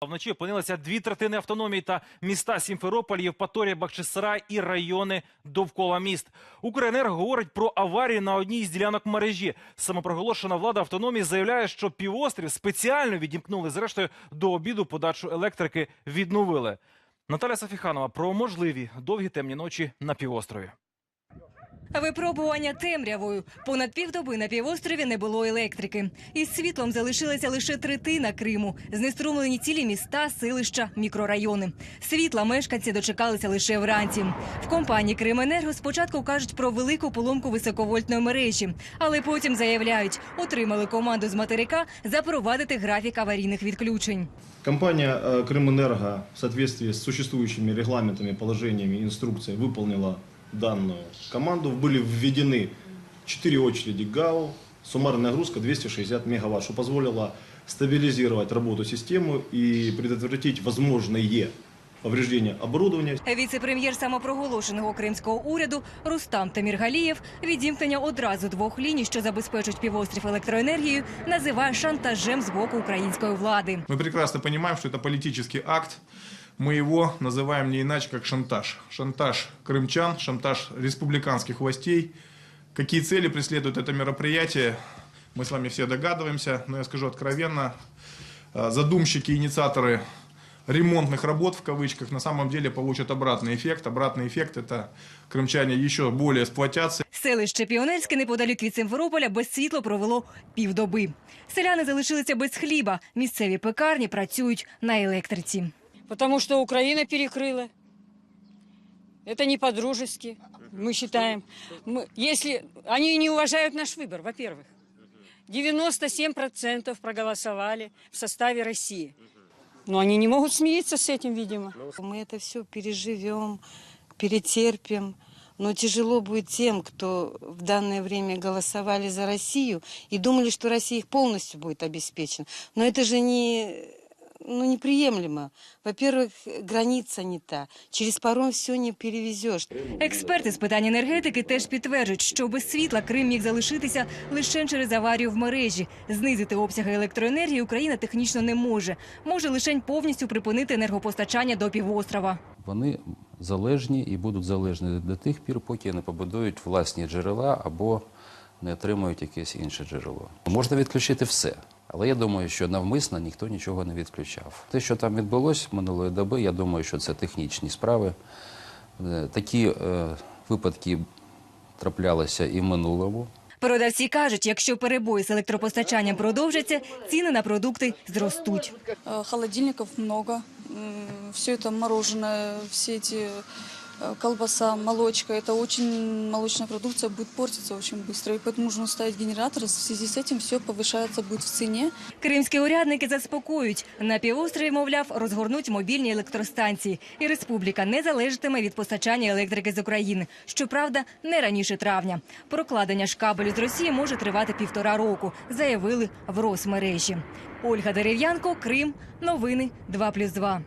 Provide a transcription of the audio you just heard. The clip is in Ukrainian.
Вночі опинилися дві третини автономії та міста Сімферополь, Євпаторія, Бахчисарай і райони довкола міст. Укренерго говорить про аварію на одній з ділянок мережі. Самопроголошена влада автономії заявляє, що півострів спеціально відімкнули. Зрештою, до обіду подачу електрики відновили. Наталя Сафіханова про можливі довгі темні ночі на півострові. Випробування темрявою. Понад півдоби на півострові не було електрики. Із світлом залишилася лише третина Криму. Знеструмлені цілі міста, селища, мікрорайони. Світла мешканці дочекалися лише вранці. В компанії Крименерго спочатку кажуть про велику поломку високовольтної мережі, але потім заявляють, отримали команду з материка запровадити графік аварійних відключень. Компания э, «Крымэнерго» в соответствии с существующими регламентами, положениями, инструкцией выполнила данную команду. Были введены 4 очереди ГАУ, суммарная нагрузка 260 мегаватт, что позволило стабилизировать работу системы и предотвратить возможные повреждения оборудования. Віце-прем'єр самопроголошеного кримського уряду Рустам Таміргалієв відімкнення одразу двох ліній, що забезпечують півострів електроенергією, називає шантажем з боку української влади. Мы прекрасно понимаем, что это политический акт. Мы его называем не иначе, как шантаж. Шантаж крымчан, шантаж республиканских властей. Какие цели преследует это мероприятие, мы с вами все догадываемся, но я скажу откровенно, э, задумщики, инициаторы ремонтных работ, в кавычках, на самом деле получат обратный эффект. Обратный эффект – это крымчане еще более сплотятся, Селище Піонерське неподалік від Симферополя без світла провело півдоби. Селяни залишилися без хліба. Місцеві пекарні працюють на електриці. Потому что Украина перекрыла. Это не по-дружески, мы считаем. Мы, если они не уважают наш выбор, во-первых. 97% проголосовали в составе России. Но они не могут смириться с этим, видимо. Мы это все переживем, перетерпим. Но тяжело будет тем, кто в данное время голосовали за Россию и думали, что Россия их полностью будет обеспечена. Но это же не, ну, неприемлемо. Во-первых, граница не та. Через паром все не перевезешь. Експерти з питань енергетики теж підтверджують, що без світла Крим міг залишитися лише через аварію в мережі. Знизити обсяги електроенергії Україна технічно не може. Може лише повністю припинити енергопостачання до півострова. Вони залежні і будуть залежні до тих пір, поки не побудують власні джерела або не отримують якесь інше джерело. Можна відключити все, але я думаю, що навмисно ніхто нічого не відключав. Те, що там відбулося минулої доби, я думаю, що це технічні справи. Е, Такі е, випадки траплялися і в минулому. Продавці кажуть, якщо перебої з електропостачанням продовжаться, ціни на продукти зростуть. Э, Холодильников много. Все это мороженое, все эти э, колбаса, молочка. Это очень молочная продукция будет портиться очень быстро. И поэтому нужно ставить генератор. В связи с этим все повышается будет в цене. Кримські урядники заспокоюють. На півострові, мовляв, розгорнуть мобільні електростанції. І республіка не залежатиме від постачання електрики з України. Щоправда, не раніше травня. Прокладення ж кабелю з Росії може тривати півтора року, заявили в Росмережі. Ольга Дерев'янко, Крим. Новини 2+,2.